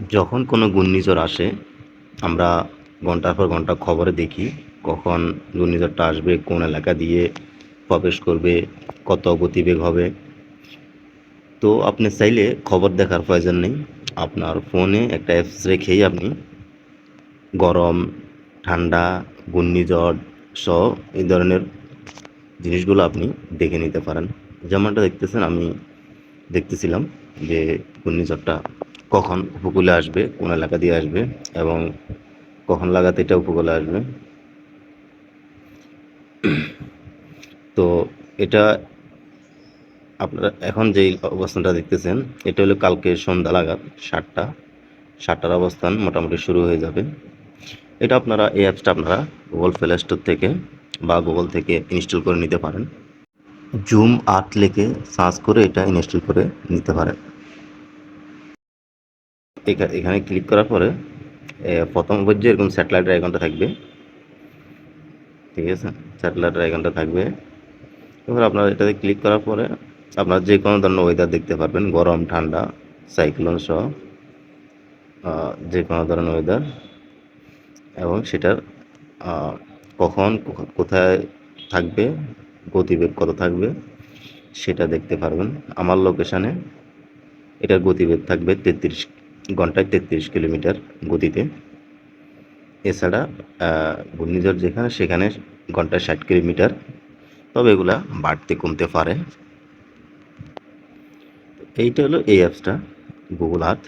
যখন কোনো ঘূর্ণিঝড় আসে, আমরা ঘণ্টার পর ঘণ্টা খবরে দেখি কখন ঘূর্ণিঝড়টা আসবে, কোন এলাকা দিয়ে প্রবেশ করবে, কত গতিবেগ হবে। তো আপনি চাইলে খবর দেখার প্রয়োজন নেই। আপনার ফোনে একটা অ্যাপস রেখেই আপনি গরম, ঠান্ডা, ঘূর্ণিঝড় সহ এই ধরনের জিনিসগুলো আপনি দেখে নিতে পারেন। যেমনটা দেখতেছেন, আমি দেখতেছিলাম যে ঘূর্ণিঝড়টা কখন উপকূলে আসবে, কোন এলাকা দিয়ে আসবে এবং কখন লাগাতে এটা উপকূলে আসবে। তো এটা আপনারা এখন যেই অবস্থানটা দেখতেছেন, এটা হলো কালকে সন্ধ্যা লাগাত সাতটা। সাতটার অবস্থান মোটামুটি শুরু হয়ে যাবে। এটা আপনারা, এই অ্যাপসটা আপনারা গুগল প্লে স্টোর থেকে বা গুগল থেকে ইনস্টল করে নিতে পারেন। জুম আট লিখে সার্চ করে এটা ইনস্টল করে নিতে পারেন। এখানে ক্লিক করার পরে প্রথম পর্যায়ে এরকম স্যাটেলাইটের আইকনটা থাকবে। ঠিক আছে? স্যাটেলাইটের আইকনটা থাকবে। এবার আপনারা এটাতে ক্লিক করার পরে, আপনারা যে কোনো ধরনের ওয়েদার দেখতে পারবেন, গরম, ঠান্ডা সাইক্লোন সহ যে কোনো ধরনের ওয়েদার এবং সেটার কখন কোথা- কোথায় থাকবে, গতিবেগ কত থাকবে, সেটা দেখতে পারবেন। আমার লোকেশানে এটার গতিবেগ থাকবে তেত্রিশ ঘন্টায় তেত্রিশ কিলোমিটার গতিতে। এছাড়া ঘূর্ণিঝড় যেখানে সেখানে ঘন্টায় ষাট কিলোমিটার। তবে এগুলা বাড়তে কমতে পারে। এইটা হলো এই অ্যাপসটা গুগল আর্থ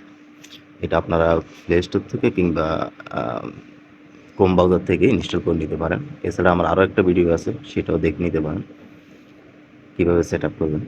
এটা আপনারা প্লে স্টোর থেকে কিংবা কম ব্রাউজার থেকে ইনস্টল করে নিতে পারেন। এছাড়া আমার আরও একটা ভিডিও আছে, সেটাও দেখে নিতে পারেন। কীভাবে সেট আপ করবেন?